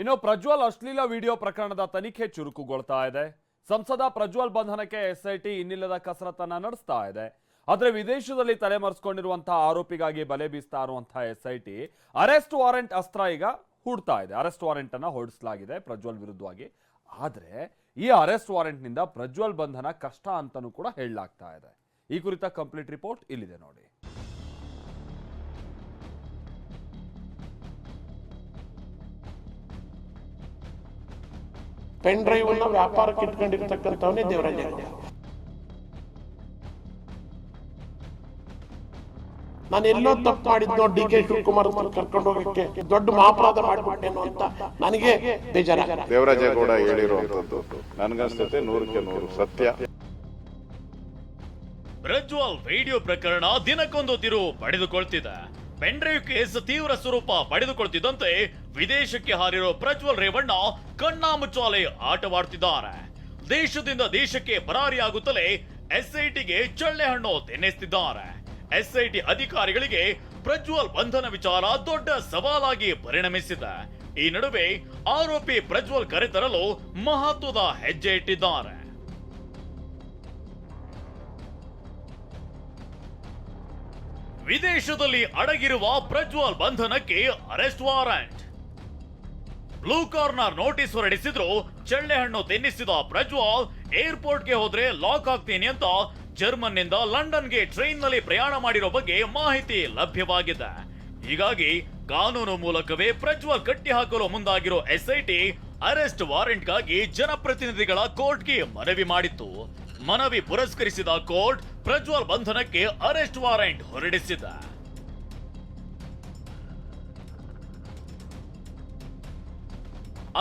ಇನ್ನು ಪ್ರಜ್ವಲ್ ಅಶ್ಲೀಲ ವಿಡಿಯೋ ಪ್ರಕರಣದ ತನಿಖೆ ಚುರುಕುಗೊಳ್ತಾ ಇದೆ. ಸಂಸದ ಪ್ರಜ್ವಲ್ ಬಂಧನಕ್ಕೆ ಎಸ್ಐಟಿ ಇನ್ನಿಲ್ಲದ ಕಸರತ್ತನ್ನ ನಡೆಸ್ತಾ ಇದೆ. ಆದ್ರೆ ವಿದೇಶದಲ್ಲಿ ತಲೆಮರೆಸಿಕೊಂಡಿರುವಂತಹ ಆರೋಪಿಗಾಗಿ ಬಲೆ ಬೀಸ್ತಾ ಇರುವಂತಹ ಎಸ್ಐಟಿ ಅರೆಸ್ಟ್ ವಾರೆಂಟ್ ಅಸ್ತ್ರ ಈಗ ಹುಡ್ತಾ ಇದೆ. ಅರೆಸ್ಟ್ ವಾರೆಂಟ್ ಅನ್ನ ಹೊರಡಿಸಲಾಗಿದೆ ಪ್ರಜ್ವಲ್ ವಿರುದ್ಧವಾಗಿ. ಆದ್ರೆ ಈ ಅರೆಸ್ಟ್ ವಾರೆಂಟ್ನಿಂದ ಪ್ರಜ್ವಲ್ ಬಂಧನ ಕಷ್ಟ ಅಂತಲೂ ಕೂಡ ಹೇಳಲಾಗ್ತಾ ಇದೆ. ಈ ಕುರಿತ ಕಂಪ್ಲೀಟ್ ರಿಪೋರ್ಟ್ ಇಲ್ಲಿದೆ ನೋಡಿ. ಪೆನ್ ಡ್ರೈವ್ ಅನ್ನ ವ್ಯಾಪಾರಕ್ಕೆ ಇಟ್ಕೊಂಡಿರ್ತಕ್ಕಂಥವನೇ ದೇವರಾಜ ನಾನು ಎಲ್ಲೋ ತಪ್ಪು ಮಾಡಿದ್ನೋ ಡಿ ಕೆ ಶಿವಕುಮಾರ್ ಕರ್ಕೊಂಡು ಹೋಗಕ್ಕೆ ದೊಡ್ಡ ಮಹಾಪರಾಧ ಮಾಡಿಬಿಟ್ಟೆ ಅಂತ ನನಗೆ ಬೇಜಾರ. ದೇವರಾಜೇಗೌಡ ಹೇಳಿರುವಂತದ್ದು ನನಗನ್ಸುತ್ತೆ ನೂರಕ್ಕೆ ನೂರು ಸತ್ಯ. ಪ್ರಜ್ವಲ್ ವಿಡಿಯೋ ಪ್ರಕರಣ ದಿನಕ್ಕೊಂದು ತಿರುವು ಪಡೆದುಕೊಳ್ತಿದೆ. ಪೆನ್ಡ್ರೈವ್ ಕೇಸ್ ತೀವ್ರ ಸ್ವರೂಪ ಪಡೆದುಕೊಳ್ತಿದ್ದಂತೆ ವಿದೇಶಕ್ಕೆ ಹಾರಿರೋ ಪ್ರಜ್ವಲ್ ರೇವಣ್ಣ ಕಣ್ಣಾಮುಚ್ಚಾಲೆ ಆಟವಾಡ್ತಿದ್ದಾರೆ. ದೇಶದಿಂದ ದೇಶಕ್ಕೆ ಪರಾರಿಯಾಗುತ್ತಲೇ ಎಸ್ಐಟಿಗೆ ಚಳ್ಳೆ ಹಣ್ಣು ತಿನ್ನಿಸ್ತಿದ್ದಾರೆ. ಎಸ್ಐಟಿ ಅಧಿಕಾರಿಗಳಿಗೆ ಪ್ರಜ್ವಲ್ ಬಂಧನ ವಿಚಾರ ದೊಡ್ಡ ಸವಾಲಾಗಿ ಪರಿಣಮಿಸಿದೆ. ಈ ನಡುವೆ ಆರೋಪಿ ಪ್ರಜ್ವಲ್ ಕರೆತರಲು ಮಹತ್ವದ ಹೆಜ್ಜೆ ಇಟ್ಟಿದ್ದಾರೆ. ವಿದೇಶದಲ್ಲಿ ಅಡಗಿರುವ ಪ್ರಜ್ವಲ್ ಬಂಧನಕ್ಕೆ arrest warrant. Blue corner notice ಹೊರಡಿಸಿದ್ರು ಚಳ್ಳೆಹಣ್ಣು ತಿನ್ನಿಸಿದ ಪ್ರಜ್ವಲ್ ಏರ್ಪೋರ್ಟ್ಗೆ ಹೋದ್ರೆ ಲಾಕ್ ಆಗ್ತೀನಿ ಅಂತ ಜರ್ಮನ್ನಿಂದ ಲಂಡನ್ಗೆ ಟ್ರೈನ್ನಲ್ಲಿ ಪ್ರಯಾಣ ಮಾಡಿರೋ ಬಗ್ಗೆ ಮಾಹಿತಿ ಲಭ್ಯವಾಗಿದೆ. ಹೀಗಾಗಿ ಕಾನೂನು ಮೂಲಕವೇ ಪ್ರಜ್ವಲ್ ಕಟ್ಟಿ ಹಾಕಲು ಮುಂದಾಗಿರೋ ಎಸ್ಐಟಿ ಅರೆಸ್ಟ್ ವಾರೆಂಟ್ಗಾಗಿ ಜನಪ್ರತಿನಿಧಿಗಳ ಕೋರ್ಟ್ಗೆ ಮನವಿ ಮಾಡಿತ್ತು. ಮನವಿ ಪುರಸ್ಕರಿಸಿದ ಕೋರ್ಟ್ ಪ್ರಜ್ವಲ್ ಬಂಧನಕ್ಕೆ ಅರೆಸ್ಟ್ ವಾರೆಂಟ್ ಹೊರಡಿಸಿದ.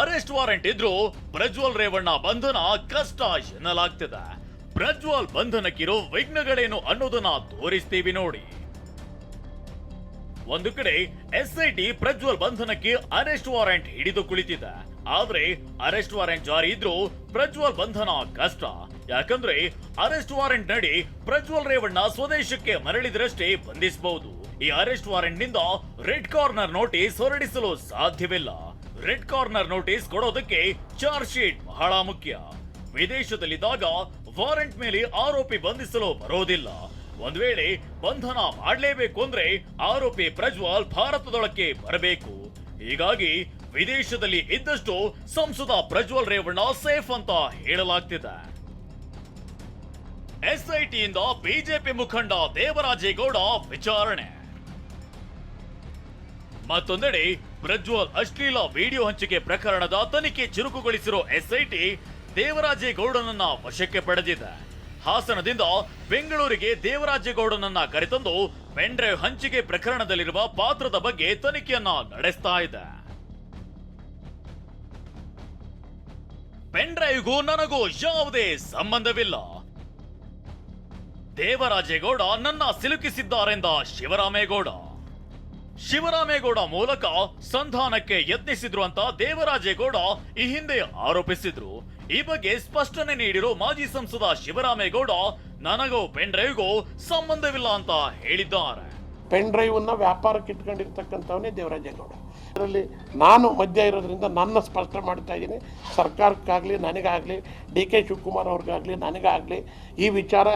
ಅರೆಸ್ಟ್ ವಾರೆಂಟ್ ಇದ್ರು ಪ್ರಜ್ವಲ್ ರೇವಣ್ಣ ಬಂಧನ ಕಷ್ಟ ಎನ್ನಲಾಗ್ತಿದೆ. ಪ್ರಜ್ವಲ್ ಬಂಧನಕ್ಕಿರೋ ವಿಘ್ನಗಳೇನು ಅನ್ನೋದನ್ನ ತೋರಿಸ್ತೀವಿ ನೋಡಿ. ಒಂದು ಕಡೆ ಎಸ್ಐಟಿ ಪ್ರಜ್ವಲ್ ಬಂಧನಕ್ಕೆ ಅರೆಸ್ಟ್ ವಾರೆಂಟ್ ಹಿಡಿದು ಕುಳಿತಿದ್ದ ಆದ್ರೆ ಅರೆಸ್ಟ್ ವಾರೆಂಟ್ ಜಾರಿ ಇದ್ರೂ ಪ್ರಜ್ವಲ್ ಬಂಧನ ಕಷ್ಟ. ಯಾಕಂದ್ರೆ ಅರೆಸ್ಟ್ ವಾರೆಂಟ್ ನಡಿ ಪ್ರಜ್ವಲ್ ರೇವಣ್ಣ ಸ್ವದೇಶಕ್ಕೆ ಮರಳಿದ್ರಷ್ಟೇ ಬಂಧಿಸಬಹುದು ಈ ಅರೆಸ್ಟ್ ವಾರೆಂಟ್ನಿಂದ ರೆಡ್ ಕಾರ್ನರ್ ನೋಟಿಸ್ ಹೊರಡಿಸಲು ಸಾಧ್ಯವಿಲ್ಲ. ರೆಡ್ ಕಾರ್ನರ್ ನೋಟಿಸ್ ಕೊಡೋದಕ್ಕೆ ಚಾರ್ಜ್ ಶೀಟ್ ಬಹಳ ಮುಖ್ಯ. ವಿದೇಶದಲ್ಲಿದ್ದಾಗ ವಾರೆಂಟ್ ಮೇಲೆ ಆರೋಪಿ ಬಂಧಿಸಲು ಬರೋದಿಲ್ಲ. ಒಂದ್ ವೇಳೆ ಬಂಧನ ಮಾಡಲೇಬೇಕು ಅಂದ್ರೆ ಆರೋಪಿ ಪ್ರಜ್ವಲ್ ಭಾರತದೊಳಕ್ಕೆ ಬರಬೇಕು. ಹೀಗಾಗಿ ವಿದೇಶದಲ್ಲಿ ಇದ್ದಷ್ಟು ಸಂಸದ ಪ್ರಜ್ವಲ್ ರೇವಣ್ಣ ಸೇಫ್ ಅಂತ ಹೇಳಲಾಗ್ತಿದೆ. ಎಸ್ಐಟಿಯಿಂದ ಬಿಜೆಪಿ ಮುಖಂಡ ದೇವರಾಜೇಗೌಡ ವಿಚಾರಣೆ. ಮತ್ತೊಂದೆಡೆ ಪ್ರಜ್ವಲ್ ಅಶ್ಲೀಲ ವಿಡಿಯೋ ಹಂಚಿಕೆ ಪ್ರಕರಣದ ತನಿಖೆ ಚುರುಕುಗೊಳಿಸಿರೋ ಎಸ್ಐಟಿ ದೇವರಾಜೇಗೌಡನನ್ನ ವಶಕ್ಕೆ ಪಡೆದಿದೆ. ಹಾಸನದಿಂದ ಬೆಂಗಳೂರಿಗೆ ದೇವರಾಜೇಗೌಡನನ್ನ ಕರೆತಂದು ಪೆನ್ಡ್ರೈವ್ ಹಂಚಿಕೆ ಪ್ರಕರಣದಲ್ಲಿರುವ ಪಾತ್ರದ ಬಗ್ಗೆ ತನಿಖೆಯನ್ನ ನಡೆಸ್ತಾ ಇದೆ. ಪೆನ್ ಡ್ರೈವ್ಗೂ ನನಗೂ ಯಾವುದೇ ಸಂಬಂಧವಿಲ್ಲ. ದೇವರಾಜೇಗೌಡ ನನ್ನ ಸಿಲುಕಿಸಿದ್ದಾರೆಂದ ಶಿವರಾಮೇಗೌಡ. ಶಿವರಾಮೇಗೌಡ ಮೂಲಕ ಸಂಧಾನಕ್ಕೆ ಯತ್ನಿಸಿದ್ರು ಅಂತ ದೇವರಾಜೇಗೌಡ ಈ ಹಿಂದೆ ಆರೋಪಿಸಿದ್ರು. ಈ ಬಗ್ಗೆ ಸ್ಪಷ್ಟನೆ ನೀಡಿರೋ ಮಾಜಿ ಸಂಸದ ಶಿವರಾಮೇಗೌಡ, ನನಗೂ ಪೆನ್ ಡ್ರೈವ್ಗೂ ಸಂಬಂಧವಿಲ್ಲ ಅಂತ ಹೇಳಿದ್ದಾರೆ. ಪೆನ್ ಡ್ರೈವ್ ಅನ್ನ ವ್ಯಾಪಾರಕ್ಕೆ ಇಟ್ಕೊಂಡಿರ್ತಕ್ಕಂಥವನೇ ದೇವರಾಜೇಗೌಡ ಅದರಲ್ಲಿ ನಾನು ಮಧ್ಯ ಇರೋದ್ರಿಂದ ನನ್ನ ಸ್ಪಷ್ಟ ಮಾಡ್ತಾ ಇದ್ದೀನಿ. ಸರ್ಕಾರಕ್ಕಾಗಲಿ, ನನಗಾಗಲಿ, ಡಿ ಕೆ ಶಿವಕುಮಾರ್ ಅವ್ರಿಗಾಗಲಿ, ನನಗಾಗಲಿ ಈ ವಿಚಾರ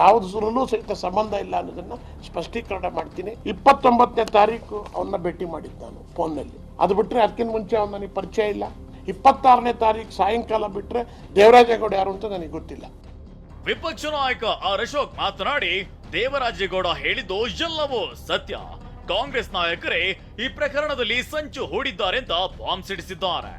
ಯಾವುದರಲ್ಲೂ ಸಹಿತ ಸಂಬಂಧ ಇಲ್ಲ ಅನ್ನೋದನ್ನು ಸ್ಪಷ್ಟೀಕರಣ ಮಾಡ್ತೀನಿ. ಇಪ್ಪತ್ತೊಂಬತ್ತನೇ ತಾರೀಕು ಅವನ್ನ ಭೇಟಿ ಮಾಡಿದ್ದು ನಾನು ಫೋನ್ನಲ್ಲಿ. ಅದು ಬಿಟ್ಟರೆ ಅದಕ್ಕಿಂತ ಮುಂಚೆ ಅವನ ನನಗೆ ಪರಿಚಯ ಇಲ್ಲ. ಇಪ್ಪತ್ತಾರನೇ ತಾರೀಕು ಸಾಯಂಕಾಲ ಬಿಟ್ಟರೆ ದೇವರಾಜೇಗೌಡ ಯಾರು ಅಂತ ನನಗೆ ಗೊತ್ತಿಲ್ಲ. ವಿಪಕ್ಷ ನಾಯಕ ಆರ್ ಅಶೋಕ್ ಮಾತನಾಡಿ ದೇವರಾಜೇಗೌಡ ಹೇಳಿದ್ದು ಎಲ್ಲವೂ ಸತ್ಯ. ಕಾಂಗ್ರೆಸ್ ನಾಯಕರೇ ಈ ಪ್ರಕರಣದಲ್ಲಿ ಸಂಚು ಹೂಡಿದ್ದಾರೆ ಅಂತ ಬಾಂಬ್ ಸಿಡಿಸಿದ್ದಾರೆ.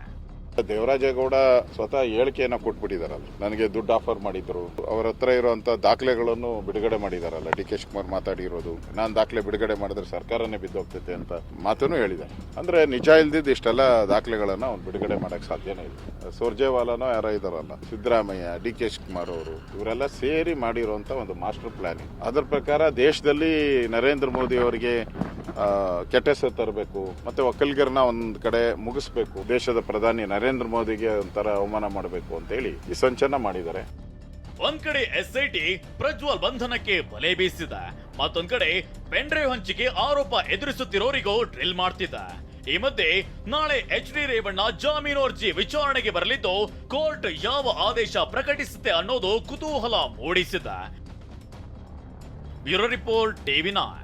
ದೇವರಾಜೇಗೌಡ ಸ್ವತಃ ಹೇಳಿಕೆಯನ್ನ ಕೊಟ್ಬಿಟ್ಟಿದಾರಲ್ಲ. ನನಗೆ ದುಡ್ಡು ಆಫರ್ ಮಾಡಿದ್ರು. ಅವರ ಹತ್ರ ಇರುವಂತ ದಾಖಲೆಗಳನ್ನು ಬಿಡುಗಡೆ ಮಾಡಿದಾರಲ್ಲ. ಡಿ ಕೆ ಶಿವಕುಮಾರ್ ಮಾತಾಡಿರೋದು. ನಾನು ದಾಖಲೆ ಬಿಡುಗಡೆ ಮಾಡಿದ್ರೆ ಸರ್ಕಾರನೇ ಬಿದ್ದೋಗ್ತೈತೆ ಅಂತ ಮಾತನ್ನು ಹೇಳಿದೆ ಅಂದ್ರೆ ನಿಜ ಇಲ್ದಿದ್ದು ಇಷ್ಟೆಲ್ಲ ದಾಖಲೆಗಳನ್ನ ಅವ್ನು ಬಿಡುಗಡೆ ಮಾಡಕ್ ಸಾಧ್ಯನೇ ಇಲ್ಲ. ಸುರ್ಜೇವಾಲನೋ ಯಾರೋ ಇದಾರಲ್ಲ. ಸಿದ್ದರಾಮಯ್ಯ ಡಿ ಕೆ ಶಿವಕುಮಾರ್ ಅವರು, ಇವರೆಲ್ಲ ಸೇರಿ ಮಾಡಿರುವಂತ ಒಂದು ಮಾಸ್ಟರ್ ಪ್ಲಾನಿಂಗ್ ಅದರ ಪ್ರಕಾರ ದೇಶದಲ್ಲಿ ನರೇಂದ್ರ ಮೋದಿ ಅವರಿಗೆ ಕೆಟ್ಟ ಹೆಸರು ತರಬೇಕು, ಮತ್ತೆ ಒಕ್ಕಲಿಗರನ್ನ ಒಂದ್ ಕಡೆ ಮುಗಿಸ್ಬೇಕು, ದೇಶದ ಪ್ರಧಾನಿ ನರೇಂದ್ರ ಮೋದಿಗೆ ಒಂಥರ ಅವಮಾನ ಮಾಡಬೇಕು ಅಂತ ಹೇಳಿ ಈ ಸಂಚನ ಮಾಡಿದ್ದಾರೆ. ಒಂದ್ ಕಡೆ ಎಸ್ಐಟಿ ಪ್ರಜ್ವಲ್ ಬಂಧನಕ್ಕೆ ಬಲೆ ಬೀಸಿದ, ಮತ್ತೊಂದ್ ಕಡೆ ಪೆಂಡ್ರೈವ್ ಹಂಚಿಕೆ ಆರೋಪ ಎದುರಿಸುತ್ತಿರೋರಿಗೂ ಡ್ರಿಲ್ ಮಾಡ್ತಿದ್ದ. ಈ ಮಧ್ಯೆ ನಾಳೆ ಎಚ್ ಡಿ ರೇವಣ್ಣ ಜಾಮೀನು ಅರ್ಜಿ ವಿಚಾರಣೆಗೆ ಬರಲಿದ್ದು, ಕೋರ್ಟ್ ಯಾವ ಆದೇಶ ಪ್ರಕಟಿಸುತ್ತೆ ಅನ್ನೋದು ಕುತೂಹಲ ಮೂಡಿಸಿದ. Bureau report TV nine.